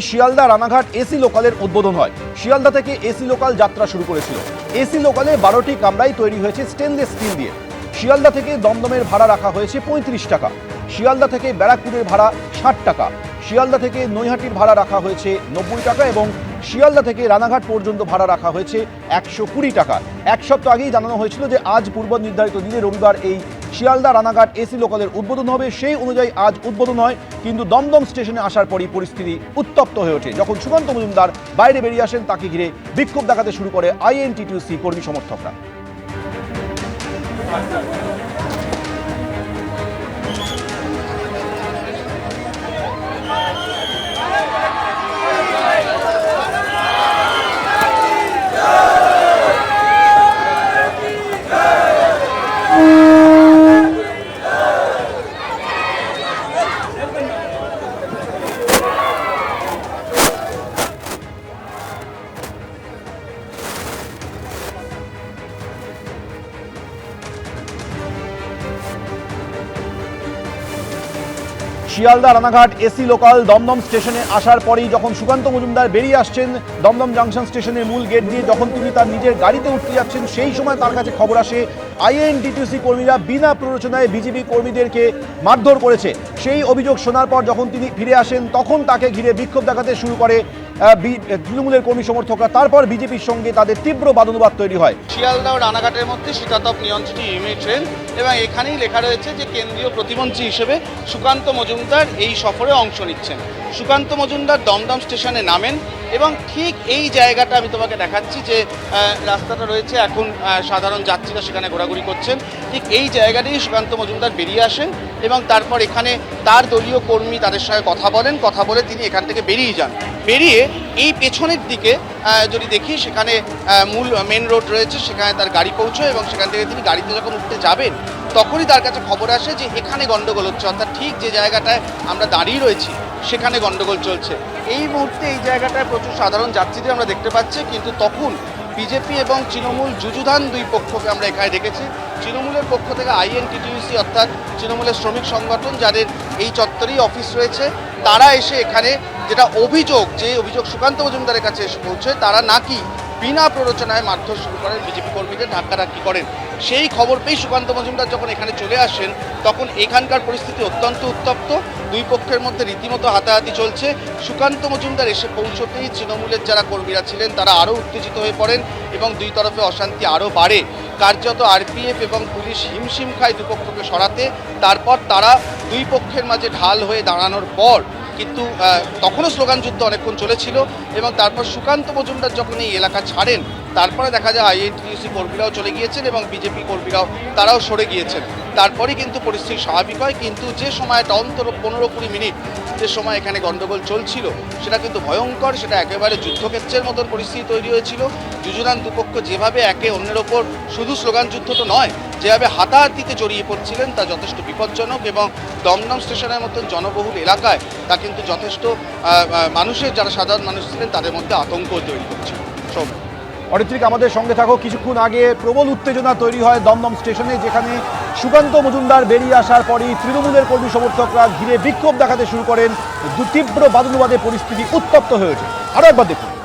Sealdah Ranaghat AC লোকালের উদ্বোধন হয়। শিয়ালদা থেকে এসি লোকাল যাত্রা শুরু করেছিল। এসি লোকালে বারোটি কামরাই তৈরি হয়েছে স্টেনলেস স্টিল দিয়ে। শিয়ালদা থেকে দমদমের ভাড়া রাখা হয়েছে পঁয়ত্রিশ টাকা। শিয়ালদা থেকে ব্যারাকপুরের ভাড়া ষাট টাকা। শিয়ালদা থেকে নৈহাটির ভাড়া রাখা হয়েছে নব্বই টাকা এবং শিয়ালদা থেকে রানাঘাট পর্যন্ত ভাড়া রাখা হয়েছে একশো কুড়ি টাকা। এক সপ্তাহ আগেই জানানো হয়েছিল যে আজ পূর্ব নির্ধারিত দিনে রবিবার এই শিয়ালদা রানাঘাট এসি লোকালের উদ্বোধন হবে, সেই অনুযায়ী আজ উদ্বোধন হয়। কিন্তু দমদম স্টেশনে আসার পরই পরিস্থিতি উত্তপ্ত হয়ে ওঠে। যখন সুকান্ত মজুমদার বাইরে বেরিয়ে আসেন, তাকে ঘিরে বিক্ষোভ দেখাতে শুরু করে আইএনটিটিউসি কর্মী সমর্থকরা। শিয়ালদা রানাঘাট এসি লোকাল দমদম স্টেশনে আসার পরেই যখন সুকান্ত মজুমদার বেরিয়ে আসছেন দমদম জাংশন স্টেশনের মূল গেট দিয়ে যখন তিনি তার নিজের গাড়িতে উঠতে যাচ্ছেন, সেই সময় তার কাছে খবর আসে আইএনটিটিউসি কর্মীরা বিনা প্ররোচনায় বিজেপি কর্মীদেরকে মারধর করেছে। সেই অভিযোগ শোনার পর যখন তিনি ফিরে আসেন, তখন তাকে ঘিরে বিক্ষোভ দেখাতে শুরু করে তৃণমূলের কর্মী সমর্থকরা, তারপর বিজেপির সঙ্গে তাদের তীব্র বাদানুবাদ তৈরি হয়। শিয়ালদা ও রানাঘাটের মধ্যে শীতাতপ নিয়ন্ত্রিত ইউমি ট্রেন এবং এখানেই লেখা রয়েছে যে কেন্দ্রীয় প্রতিমন্ত্রী হিসেবে সুকান্ত মজুমদার এই সফরে অংশ নিচ্ছেন। সুকান্ত মজুমদার দমদম স্টেশনে নামেন এবং ঠিক এই জায়গাটা আমি তোমাকে দেখাচ্ছি যে রাস্তাটা রয়েছে এখন সাধারণ যাত্রীরা সেখানে ঘোরাঘুরি করছেন। ঠিক এই জায়গাটাই সুকান্ত মজুমদার বেরিয়ে আসেন এবং তারপর এখানে তার দলীয় কর্মী তাদের সঙ্গে কথা বলেন, কথা বলে তিনি এখান থেকে বেরিয়ে যান। বেরিয়ে এই পেছনের দিকে যদি দেখি সেখানে মূল মেন রোড রয়েছে, সেখানে তার গাড়ি পৌঁছয় এবং সেখান থেকে তিনি গাড়িতে যখন উঠতে যাবেন, তখনই তার কাছে খবর আসে যে এখানে গন্ডগোল হচ্ছে। অর্থাৎ ঠিক যে জায়গাটায় আমরা দাঁড়িয়ে রয়েছি সেখানে গন্ডগোল চলছে। এই মুহূর্তে এই জায়গাটায় প্রচুর সাধারণ যাত্রীদের আমরা দেখতে পাচ্ছি, কিন্তু তখন বিজেপি এবং তৃণমূল যুযুধান দুই পক্ষকে আমরা এখানে দেখেছি। তৃণমূলের পক্ষ থেকে আইএনটিটিউসি অর্থাৎ তৃণমূলের শ্রমিক সংগঠন যাদের এই চত্বরেই অফিস রয়েছে, তারা এসে এখানে যেটা অভিযোগ, যে অভিযোগ সুকান্ত মজুমদারের কাছে এসে পৌঁছে, তারা নাকি বিনা প্ররোচনায় মারধর শুরু করেন বিজেপি কর্মীদের ধাক্কাধাক্কি করেন। সেই খবর পেয়ে সুকান্ত মজুমদার যখন এখানে চলে আসেন, তখন এখানকার পরিস্থিতি অত্যন্ত উত্তপ্ত। দুই পক্ষের মধ্যে রীতিমতো হাতাহাতি চলছে। সুকান্ত মজুমদার এসে পৌঁছতেই তৃণমূলের যারা কর্মীরা ছিলেন, তারা আরও উত্তেজিত হয়ে পড়েন এবং দুই তরফে অশান্তি আরও বাড়ে। কার্যত আরপিএফ এবং পুলিশ হিমশিম খায় দুপক্ষকে সরাতে। তারপর তারা দুই পক্ষের মাঝে ঢাল হয়ে দাঁড়ানোর পর কিন্তু তখনও স্লোগান যুদ্ধ অনেকক্ষণ চলেছিল এবং তারপর সুকান্ত মজুমদার যখন এই এলাকা ছাড়েন তারপরে দেখা যায় আইএনটিউসি কর্মীরাও চলে গিয়েছেন এবং বিজেপি কর্মীরাও, তারাও সরে গিয়েছেন। তারপরে কিন্তু পরিস্থিতি স্বাভাবিক হয়, কিন্তু যে সময়টা অন্তর পনেরো কুড়ি মিনিট, যে সময় এখানে গন্ডগোল চলছিল, সেটা কিন্তু ভয়ঙ্কর, সেটা একেবারে যুদ্ধক্ষেত্রের মতন পরিস্থিতি তৈরি হয়েছিল। যুযুদান দুপক্ষ যেভাবে একে অন্যের ওপর, শুধু স্লোগান যুদ্ধ তো নয়, যেভাবে হাতাহাতিতে জড়িয়ে পড়ছিলেন তা যথেষ্ট বিপজ্জনক এবং দমদম স্টেশনের মতন জনবহুল এলাকায় তা কিন্তু যথেষ্ট মানুষের, যারা সাধারণ মানুষ ছিলেন, তাদের মধ্যে আতঙ্ক তৈরি করছিল। সৌম্য। অরিত্রিক, আমাদের সঙ্গে থাকো। কিছুক্ষণ আগে প্রবল উত্তেজনা তৈরি হয় দমদম স্টেশনে, যেখানে সুকান্ত মজুমদার বেরিয়ে আসার পরই তৃণমূলের কর্মী সমর্থকরা ঘিরে বিক্ষোভ দেখাতে শুরু করেন। তীব্র বাদনুবাদে পরিস্থিতি উত্তপ্ত হয়ে ওঠে। আরও একবার দেখুন।